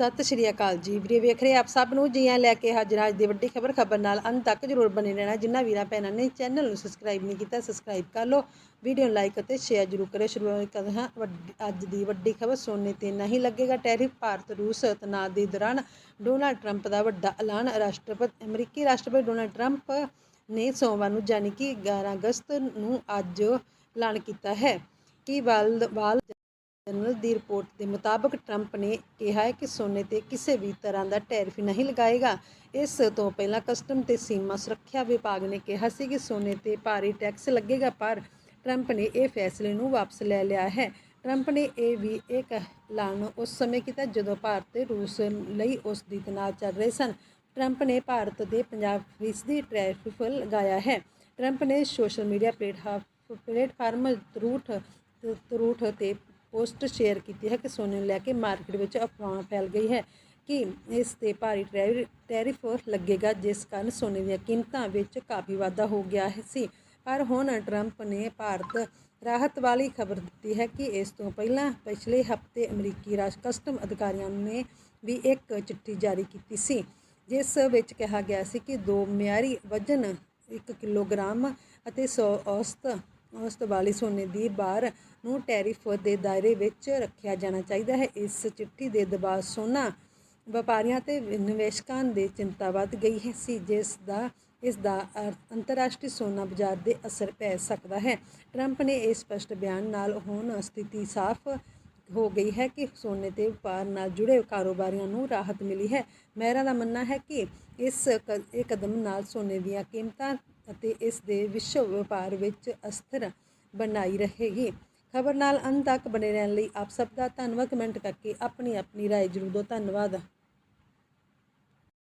ਸਤਿ ਸ਼੍ਰੀ ਅਕਾਲ ਜੀ। ਵੀਰੇ ਵੇਖ ਰਹੇ ਆਪ ਸਭ ਨੂੰ? ਜੀਆਂ ਲੈ ਕੇ ਹਾਜ਼ਰ ਹਾਂ ਅੱਜ ਦੀ ਵੱਡੀ ਖਬਰ ਖਬਰ ਨਾਲ ਅੰਤ ਤੱਕ ਜਰੂਰ ਬਣੇ ਰਹਿਣਾ। ਜਿਨ੍ਹਾਂ ਵੀਰਾਂ ਭੈਣਾਂ ਨੇ ਚੈਨਲ ਨੂੰ ਸਬਸਕ੍ਰਾਈਬ ਨਹੀਂ ਕੀਤਾ ਸਬਸਕ੍ਰਾਈਬ ਕਰ ਲਓ। ਵੀਡੀਓ ਨੂੰ ਲਾਈਕ ਅਤੇ ਸ਼ੇਅਰ ਜਰੂਰ ਕਰਿਓ। ਸ਼ੁਰੂਆਤ ਕਰਦੇ ਹਾਂ। ਵੱਡੀ- ਅੱਜ ਦੀ ਵੱਡੀ ਖਬਰ ਸੋਨੇ ਤੇ ਨਹੀਂ ਲੱਗੇਗਾ ਟੈਰਿਫ। ਭਾਰਤ, ਰੂਸ ਤਣਾਅ ਦੇ ਦੌਰਾਨ ਡੋਨਾਲਡ ਟਰੰਪ ਦਾ ਵੱਡਾ ਐਲਾਨ। ਰਾਸ਼ਟਰਪਤੀ, ਅਮਰੀਕੀ ਰਾਸ਼ਟਰਪਤੀ ਡੋਨਾਲਡ ਟਰੰਪ ਨੇ ਸੋਮਵਾਰ ਨੂੰ ਯਾਨੀ ਕਿ 11 ਅਗਸਤ ਨੂੰ ਅੱਜ ਐਲਾਨ ਕੀਤਾ ਹੈ ਕਿ ਵਾਲ ਵਾਲ ਜਨਰਲ ਦੀ ਰਿਪੋਰਟ ਦੇ ਮੁਤਾਬਕ ਟਰੰਪ ਨੇ ਕਿਹਾ ਹੈ ਕਿ ਸੋਨੇ ਤੇ ਕਿਸੇ ਵੀ ਤਰ੍ਹਾਂ ਦਾ ਟੈਰਿਫ ਨਹੀਂ ਲਗਾਏਗਾ। ਇਸ ਤੋਂ ਪਹਿਲਾਂ ਕਸਟਮ ਤੇ ਸੀਮਾ ਸੁਰੱਖਿਆ ਵਿਭਾਗ ਨੇ ਕਿਹਾ ਸੀ ਕਿ ਸੋਨੇ ਤੇ ਭਾਰੀ ਟੈਕਸ ਲੱਗੇਗਾ, ਪਰ ਟਰੰਪ ਨੇ ਇਹ ਫੈਸਲੇ ਨੂੰ ਵਾਪਸ ਲੈ ਲਿਆ ਹੈ। ਟਰੰਪ ਨੇ ਇਹ ਵੀ ਇੱਕ ਐਲਾਨ ਉਸ ਸਮੇਂ ਕੀਤਾ ਜਦੋਂ ਭਾਰਤ ਤੇ ਰੂਸ ਲਈ ਉਸ ਦੀ ਤਣਾਅ ਚੱਲ ਰਹੇ ਸਨ। ਟਰੰਪ ਨੇ ਭਾਰਤ ਦੇ 50 ਫੀਸਦੀ ਟੈਰਿਫ ਲਗਾਇਆ ਹੈ। ਟਰੰਪ ਨੇ social media platform platform Truth Truth ਤੇ ਪੋਸਟ ਸ਼ੇਅਰ ਕੀਤੀ ਹੈ ਕਿ ਸੋਨੇ ਨੂੰ ਲੈ ਕੇ ਮਾਰਕੀਟ ਵਿੱਚ ਅਫਵਾਹ ਫੈਲ ਗਈ ਹੈ ਕਿ ਇਸ ਤੇ ਭਾਰੀ ਟੈਰਿ- ਟੈਰਿਫ ਲੱਗੇਗਾ, ਜਿਸ ਕਾਰਨ ਸੋਨੇ ਦੀਆਂ ਕੀਮਤਾਂ ਵਿੱਚ ਕਾਫੀ ਵਾਧਾ ਹੋ ਗਿਆ ਸੀ। ਪਰ ਹੁਣ ਟਰੰਪ ਨੇ ਭਾਰਤ ਰਾਹਤ ਵਾਲੀ ਖਬਰ ਦਿੱਤੀ ਹੈ ਕਿ ਇਸ ਤੋਂ ਪਹਿਲਾਂ ਪਿਛਲੇ ਹਫ਼ਤੇ ਅਮਰੀਕੀ ਰਾਜ ਕਸਟਮ ਅਧਿਕਾਰੀਆਂ ਨੇ ਵੀ ਇੱਕ ਚਿੱਠੀ ਜਾਰੀ ਕੀਤੀ ਸੀ, ਜਿਸ ਵਿੱਚ ਕਿਹਾ ਗਿਆ ਸੀ ਕਿ ਦੋ ਮਿਆਰੀ ਵਜ਼ਨ 1 ਕਿਲੋਗ੍ਰਾਮ ਅਤੇ 100 ਔਸਤ ਔਸਤ ਵਾਲੀ ਸੋਨੇ ਦੀ ਬਾਰ ਨੂੰ ਟੈਰਿਫ ਦੇ ਦਾਇਰੇ ਵਿੱਚ ਰੱਖਿਆ ਜਾਣਾ ਚਾਹੀਦਾ ਹੈ। ਇਸ ਚਿੱਠੀ ਦੇ ਦਬਾਅ ਸੋਨਾ ਵਪਾਰੀਆਂ ਤੇ ਨਿਵੇਸ਼ਕਾਂ ਦੇ ਚਿੰਤਾ ਵੱਧ ਗਈ ਹੈ। ਸੀ, ਜਿਸ ਦਾ, ਇਸ ਦਾ ਅੰਤਰਰਾਸ਼ਟਰੀ ਸੋਨਾ ਬਾਜ਼ਾਰ ਦੇ ਅਸਰ ਪੈ ਸਕਦਾ ਹੈ। ਟਰੰਪ ਨੇ ਇਸ ਸਪਸ਼ਟ ਬਿਆਨ ਨਾਲ ਹੁਣ ਸਥਿਤੀ ਸਾਫ਼ ਹੋ ਗਈ ਹੈ ਕਿ ਸੋਨੇ ਤੇ ਵਪਾਰ ਨਾਲ ਜੁੜੇ ਕਾਰੋਬਾਰੀਆਂ ਨੂੰ ਰਾਹਤ ਮਿਲੀ ਹੈ। ਮਹਿਰਾ ਦਾ ਮੰਨਣਾ ਹੈ ਕਿ ਇਸ ਕ- ਇਹ ਕਦਮ ਨਾਲ ਸੋਨੇ ਦੀਆਂ ਕੀਮਤਾਂ ਅਤੇ ਇਸ ਦੇ ਵਿਸ਼ਵ ਵਪਾਰ ਵਿੱਚ ਅਸਥਿਰ ਬਣਾਈ ਰਹੇਗੀ ਖਬਰ ਨਾਲ ਅੰਤ ਤੱਕ ਬਣੇ ਰਹਿਣ ਲਈ ਆਪ ਸਭ ਦਾ ਧੰਨਵਾਦ ਕਮੈਂਟ ਕਰਕੇ ਆਪਣੀ ਆਪਣੀ رائے ਜ਼ਰੂਰ ਦਿਓ ਧੰਨਵਾਦ